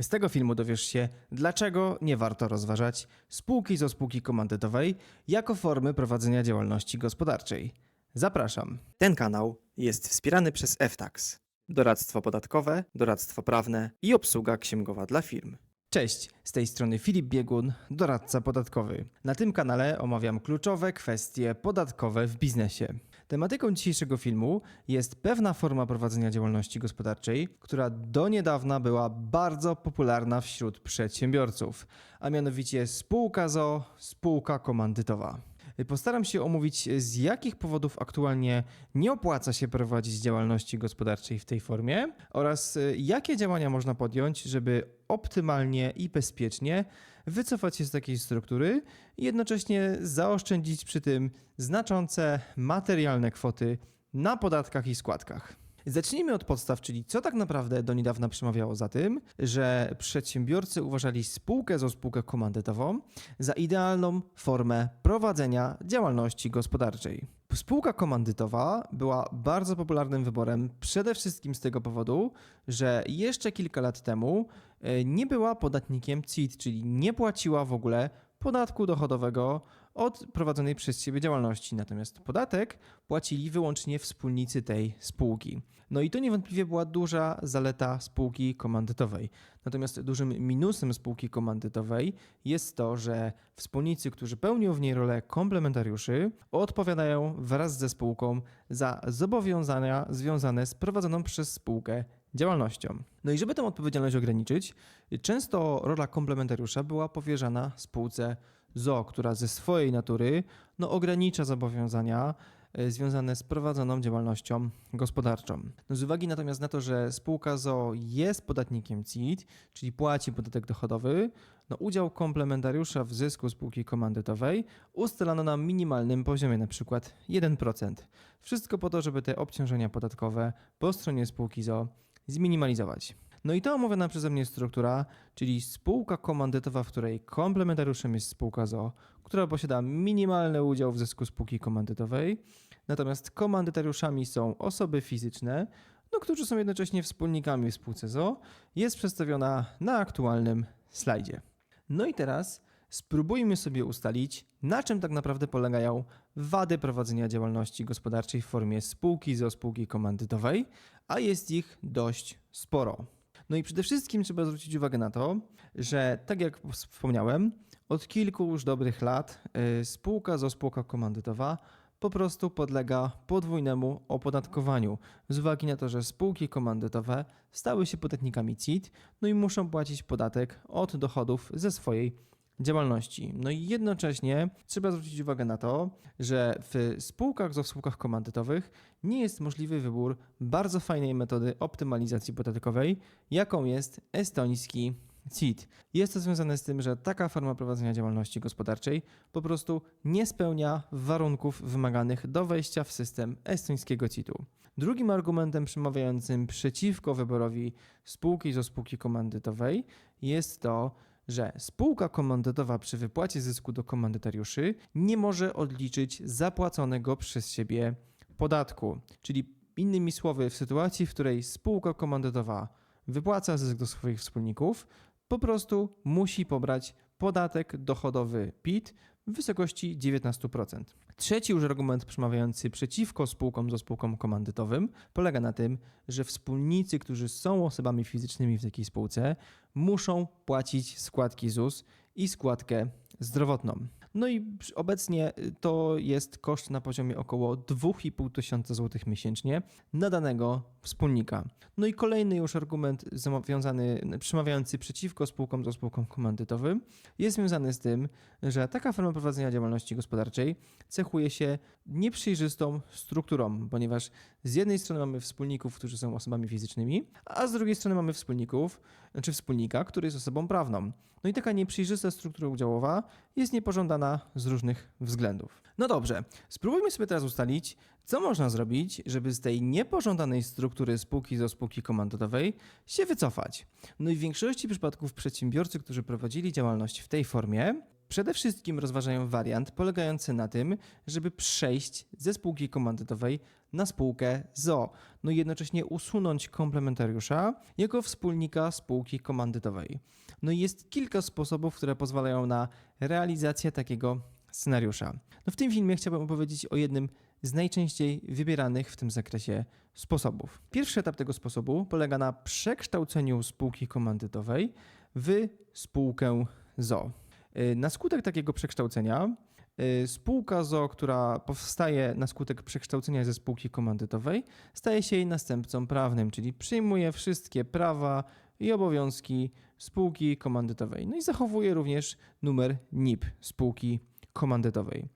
Z tego filmu dowiesz się, dlaczego nie warto rozważać spółki zo spółki komandytowej jako formy prowadzenia działalności gospodarczej. Zapraszam. Ten kanał jest wspierany przez FTAX. Doradztwo podatkowe, doradztwo prawne i obsługa księgowa dla firm. Cześć, z tej strony Filip Biegun, doradca podatkowy. Na tym kanale omawiam kluczowe kwestie podatkowe w biznesie. Tematyką dzisiejszego filmu jest pewna forma prowadzenia działalności gospodarczej, która do niedawna była bardzo popularna wśród przedsiębiorców, a mianowicie spółka ZO, spółka komandytowa. Postaram się omówić, z jakich powodów aktualnie nie opłaca się prowadzić działalności gospodarczej w tej formie oraz y, jakie działania można podjąć, żeby optymalnie i bezpiecznie wycofać się z takiej struktury i jednocześnie zaoszczędzić przy tym znaczące materialne kwoty na podatkach i składkach. Zacznijmy od podstaw, czyli co tak naprawdę do niedawna przemawiało za tym, że przedsiębiorcy uważali spółkę za spółkę komandytową za idealną formę prowadzenia działalności gospodarczej. Spółka komandytowa była bardzo popularnym wyborem przede wszystkim z tego powodu, że jeszcze kilka lat temu e, nie była podatnikiem CIT, czyli nie płaciła w ogóle podatku dochodowego od prowadzonej przez siebie działalności. Natomiast podatek płacili wyłącznie wspólnicy tej spółki. No i to niewątpliwie była duża zaleta spółki komandytowej. Natomiast dużym minusem spółki komandytowej jest to, że wspólnicy, którzy pełnią w niej rolę komplementariuszy, odpowiadają wraz ze spółką za zobowiązania związane z prowadzoną przez spółkę działalnością. No i żeby tę odpowiedzialność ograniczyć, często rola komplementariusza była powierzana spółce ZO, która ze swojej natury no, ogranicza zobowiązania e, związane z prowadzoną działalnością gospodarczą. No, z uwagi natomiast na to, że spółka ZO jest podatnikiem CIT, czyli płaci podatek dochodowy, no, udział komplementariusza w zysku spółki komandytowej ustalano na minimalnym poziomie, np. 1%. Wszystko po to, żeby te obciążenia podatkowe po stronie spółki ZO zminimalizować. No i ta omawiana przeze mnie struktura, czyli spółka komandytowa, w której komplementariuszem jest spółka ZO, która posiada minimalny udział w zysku spółki komandytowej, natomiast komandytariuszami są osoby fizyczne, no, którzy są jednocześnie wspólnikami w spółce ZO, jest przedstawiona na aktualnym slajdzie. No i teraz spróbujmy sobie ustalić, na czym tak naprawdę polegają wady prowadzenia działalności gospodarczej w formie spółki ZO, spółki komandytowej, a jest ich dość sporo. No i przede wszystkim trzeba zwrócić uwagę na to, że tak jak wspomniałem, od kilku już dobrych lat y, spółka ZO, spółka komandytowa po prostu podlega podwójnemu opodatkowaniu z uwagi na to, że spółki komandytowe stały się podatnikami CIT, no i muszą płacić podatek od dochodów ze swojej działalności. No i jednocześnie trzeba zwrócić uwagę na to, że w spółkach, w spółkach komandytowych nie jest możliwy wybór bardzo fajnej metody optymalizacji podatkowej, jaką jest estoński CIT. Jest to związane z tym, że taka forma prowadzenia działalności gospodarczej po prostu nie spełnia warunków wymaganych do wejścia w system estońskiego CIT-u. Drugim argumentem przemawiającym przeciwko wyborowi spółki zo spółki komandytowej jest to, że spółka komandytowa przy wypłacie zysku do komandytariuszy nie może odliczyć zapłaconego przez siebie podatku. Czyli innymi słowy, w sytuacji, w której spółka komandytowa wypłaca zysk do swoich wspólników, po prostu musi pobrać podatek dochodowy PIT w wysokości 19%. Trzeci już argument przemawiający przeciwko spółkom ze spółkom komandytowym polega na tym, że wspólnicy, którzy są osobami fizycznymi w takiej spółce, muszą płacić składki ZUS i składkę zdrowotną. No i obecnie to jest koszt na poziomie około 2,5 tysiąca złotych miesięcznie na danego wspólnika. No i kolejny już argument związany, przemawiający przeciwko spółkom do spółkom komandytowym jest związany z tym, że taka forma prowadzenia działalności gospodarczej cechuje się nieprzejrzystą strukturą, ponieważ z jednej strony mamy wspólników, którzy są osobami fizycznymi, a z drugiej strony mamy wspólników, czy wspólnika, który jest osobą prawną. No i taka nieprzejrzysta struktura udziałowa jest niepożądana z różnych względów. No dobrze, spróbujmy sobie teraz ustalić, co można zrobić, żeby z tej niepożądanej struktury spółki do spółki komandotowej się wycofać. No i w większości przypadków przedsiębiorcy, którzy prowadzili działalność w tej formie, Przede wszystkim rozważają wariant polegający na tym, żeby przejść ze spółki komandytowej na spółkę ZO, no i jednocześnie usunąć komplementariusza jako wspólnika spółki komandytowej. No i jest kilka sposobów, które pozwalają na realizację takiego scenariusza. No w tym filmie chciałbym opowiedzieć o jednym z najczęściej wybieranych w tym zakresie sposobów. Pierwszy etap tego sposobu polega na przekształceniu spółki komandytowej w spółkę ZO. Y, Na skutek takiego przekształcenia y, spółka ZO, która powstaje na skutek przekształcenia ze spółki komandytowej, staje się jej następcą prawnym, czyli przyjmuje wszystkie prawa i obowiązki spółki komandytowej. No i zachowuje również numer NIP spółki komandytowej.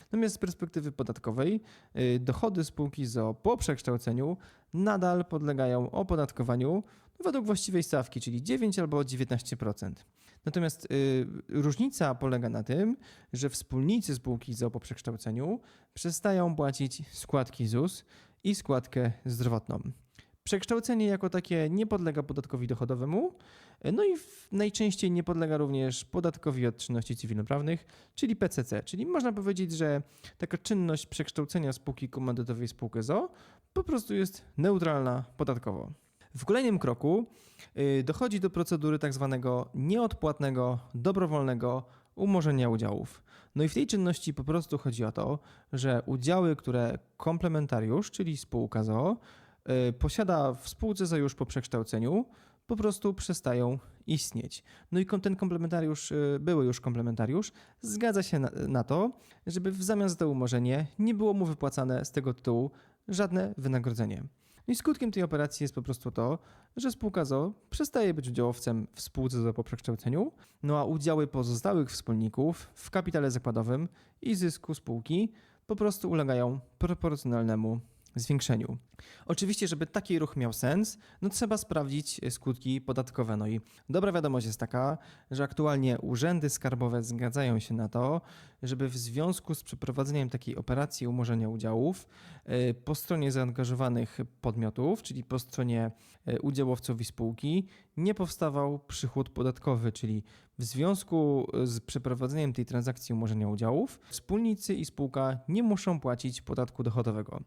Natomiast z perspektywy podatkowej y, dochody spółki ZO po przekształceniu nadal podlegają opodatkowaniu według właściwej stawki, czyli 9 albo 19%. Natomiast y, różnica polega na tym, że wspólnicy spółki ZO po przekształceniu przestają płacić składki ZUS i składkę zdrowotną. Przekształcenie jako takie nie podlega podatkowi dochodowemu, no i najczęściej nie podlega również podatkowi od czynności cywilnoprawnych, czyli PCC. Czyli można powiedzieć, że taka czynność przekształcenia spółki komandytowej spółkę ZO po prostu jest neutralna podatkowo. W kolejnym kroku y, dochodzi do procedury tak zwanego nieodpłatnego, dobrowolnego umorzenia udziałów. No i w tej czynności po prostu chodzi o to, że udziały, które komplementariusz, czyli spółka ZO, y, posiada w spółce już po przekształceniu, po prostu przestają istnieć. No i ten komplementariusz, y, były już komplementariusz, zgadza się na, na to, żeby w zamian za to umorzenie nie było mu wypłacane z tego tytułu żadne wynagrodzenie. No i skutkiem tej operacji jest po prostu to, że spółka ZO przestaje być udziałowcem w spółce ZO po przekształceniu, no a udziały pozostałych wspólników w kapitale zakładowym i zysku spółki po prostu ulegają proporcjonalnemu zwiększeniu. Oczywiście, żeby taki ruch miał sens, no trzeba sprawdzić skutki podatkowe. No i dobra wiadomość jest taka, że aktualnie urzędy skarbowe zgadzają się na to, żeby w związku z przeprowadzeniem takiej operacji umorzenia udziałów y, po stronie zaangażowanych podmiotów, czyli po stronie y, udziałowców i spółki, nie powstawał przychód podatkowy, czyli w związku z przeprowadzeniem tej transakcji umorzenia udziałów, wspólnicy i spółka nie muszą płacić podatku dochodowego.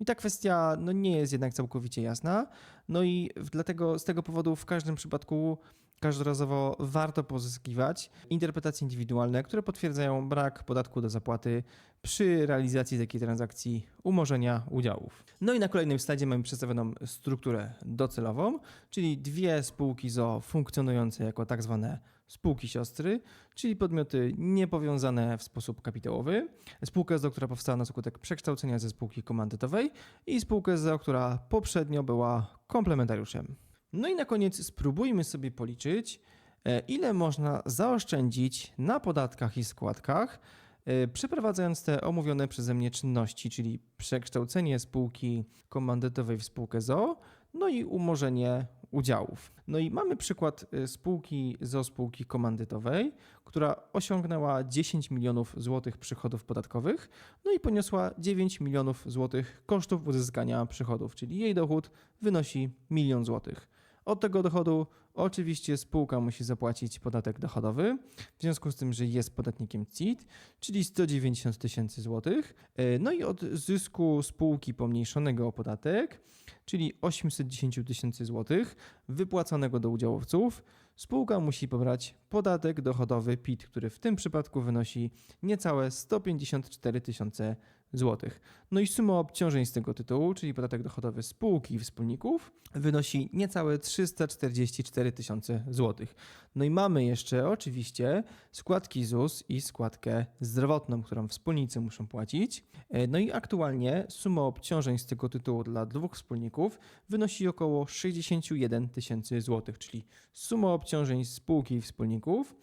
I ta kwestia no, nie jest jednak całkowicie jasna. No i dlatego z tego powodu w każdym przypadku każdorazowo warto pozyskiwać interpretacje indywidualne, które potwierdzają brak podatku do zapłaty przy realizacji takiej transakcji umorzenia udziałów. No i na kolejnym slajdzie mamy przedstawioną strukturę docelową, czyli dwie spółki ZO funkcjonujące jako tak zwane spółki siostry, czyli podmioty niepowiązane w sposób kapitałowy, spółkę ZO, która powstała na skutek przekształcenia ze spółki komandytowej i spółkę ZO, która poprzednio była komplementariuszem. No i na koniec spróbujmy sobie policzyć, e, ile można zaoszczędzić na podatkach i składkach, e, przeprowadzając te omówione przeze mnie czynności, czyli przekształcenie spółki komandytowej w spółkę ZO, no i umorzenie udziałów. No i mamy przykład e, spółki ZO spółki komandytowej, która osiągnęła 10 milionów złotych przychodów podatkowych, no i poniosła 9 milionów złotych kosztów uzyskania przychodów, czyli jej dochód wynosi milion złotych. Od tego dochodu oczywiście spółka musi zapłacić podatek dochodowy, w związku z tym, że jest podatnikiem CIT, czyli 190 tysięcy złotych. E, No i od zysku spółki pomniejszonego o podatek, czyli 810 tysięcy złotych wypłaconego do udziałowców, spółka musi pobrać podatek dochodowy PIT, który w tym przypadku wynosi niecałe 154 tysiące złotych. No i suma obciążeń z tego tytułu, czyli podatek dochodowy spółki i wspólników, wynosi niecałe 344 tysiące złotych. No i mamy jeszcze oczywiście składki ZUS i składkę zdrowotną, którą wspólnicy muszą płacić. E, No i aktualnie suma obciążeń z tego tytułu dla dwóch wspólników wynosi około 61 tysięcy złotych, czyli suma obciążeń spółki i wspólników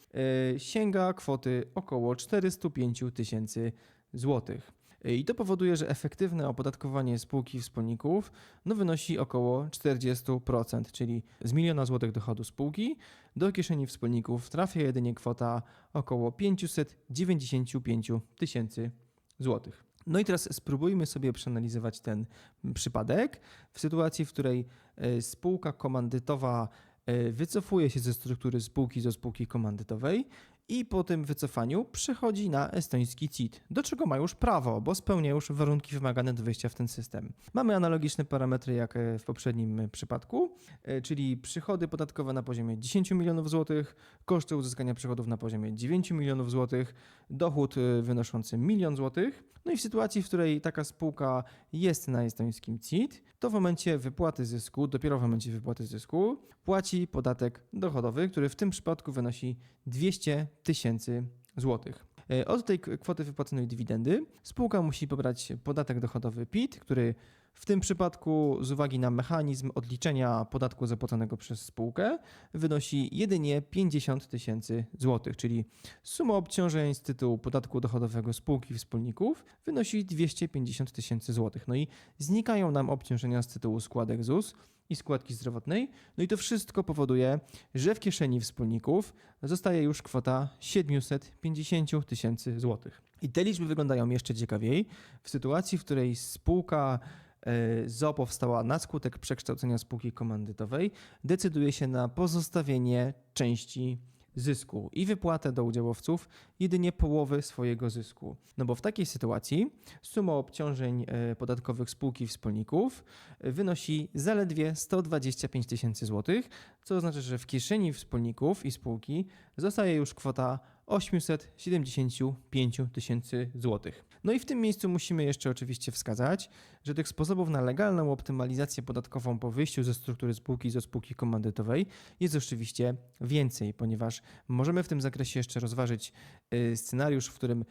e, sięga kwoty około 405 tysięcy złotych. I to powoduje, że efektywne opodatkowanie spółki wspólników no, wynosi około 40%, czyli z miliona złotych dochodu spółki do kieszeni wspólników trafia jedynie kwota około 595 tysięcy złotych. No i teraz spróbujmy sobie przeanalizować ten przypadek w sytuacji, w której e, spółka komandytowa e, wycofuje się ze struktury spółki do spółki komandytowej i po tym wycofaniu przechodzi na estoński CIT, do czego ma już prawo, bo spełnia już warunki wymagane do wejścia w ten system. Mamy analogiczne parametry jak e, w poprzednim przypadku, e, czyli przychody podatkowe na poziomie 10 milionów złotych, koszty uzyskania przychodów na poziomie 9 milionów złotych, dochód e, wynoszący milion złotych. No i w sytuacji, w której taka spółka jest na estońskim CIT, to w momencie wypłaty zysku, dopiero w momencie wypłaty zysku, płaci podatek dochodowy, który w tym przypadku wynosi 200 tysięcy złotych. E, Od tej kwoty wypłaconej dywidendy spółka musi pobrać podatek dochodowy PIT, który w tym przypadku z uwagi na mechanizm odliczenia podatku zapłaconego przez spółkę wynosi jedynie 50 tysięcy złotych, czyli suma obciążeń z tytułu podatku dochodowego spółki wspólników wynosi 250 tysięcy złotych. No i znikają nam obciążenia z tytułu składek ZUS i składki zdrowotnej. No i to wszystko powoduje, że w kieszeni wspólników zostaje już kwota 750 tysięcy złotych. I te liczby wyglądają jeszcze ciekawiej w sytuacji, w której spółka e, ZO powstała na skutek przekształcenia spółki komandytowej, decyduje się na pozostawienie części zysku i wypłatę do udziałowców jedynie połowy swojego zysku. No bo w takiej sytuacji suma obciążeń e, podatkowych spółki wspólników e, wynosi zaledwie 125 tysięcy złotych, co oznacza, że w kieszeni wspólników i spółki zostaje już kwota 875 tysięcy złotych. No i w tym miejscu musimy jeszcze oczywiście wskazać, że tych sposobów na legalną optymalizację podatkową po wyjściu ze struktury spółki ze spółki komandytowej jest oczywiście więcej, ponieważ możemy w tym zakresie jeszcze rozważyć y, scenariusz, w którym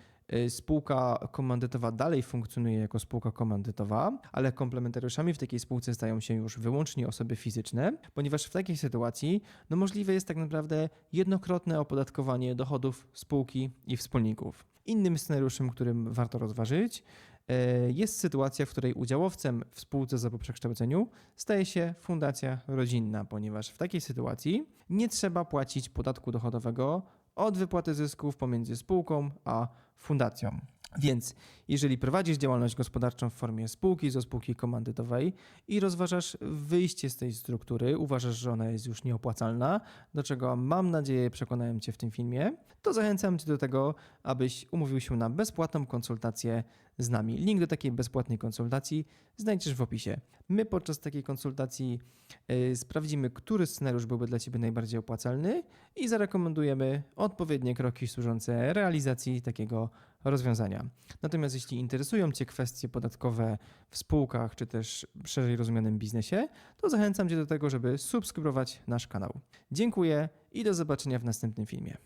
spółka komandytowa dalej funkcjonuje jako spółka komandytowa, ale komplementariuszami w takiej spółce stają się już wyłącznie osoby fizyczne, ponieważ w takiej sytuacji no możliwe jest tak naprawdę jednokrotne opodatkowanie dochodów spółki i wspólników. Innym scenariuszem, którym warto rozważyć, e, jest sytuacja, w której udziałowcem w spółce za po przekształceniu staje się fundacja rodzinna, ponieważ w takiej sytuacji nie trzeba płacić podatku dochodowego od wypłaty zysków pomiędzy spółką a fundacją. Więc jeżeli prowadzisz działalność gospodarczą w formie spółki ze spółki komandytowej i rozważasz wyjście z tej struktury, uważasz, że ona jest już nieopłacalna, do czego mam nadzieję przekonałem Cię w tym filmie, to zachęcam Cię do tego, abyś umówił się na bezpłatną konsultację z nami. Link do takiej bezpłatnej konsultacji znajdziesz w opisie. My podczas takiej konsultacji y, sprawdzimy, który scenariusz byłby dla Ciebie najbardziej opłacalny i zarekomendujemy odpowiednie kroki służące realizacji takiego rozwiązania. Natomiast jeśli interesują Cię kwestie podatkowe w spółkach, czy też szerzej rozumianym biznesie, to zachęcam Cię do tego, żeby subskrybować nasz kanał. Dziękuję i do zobaczenia w następnym filmie.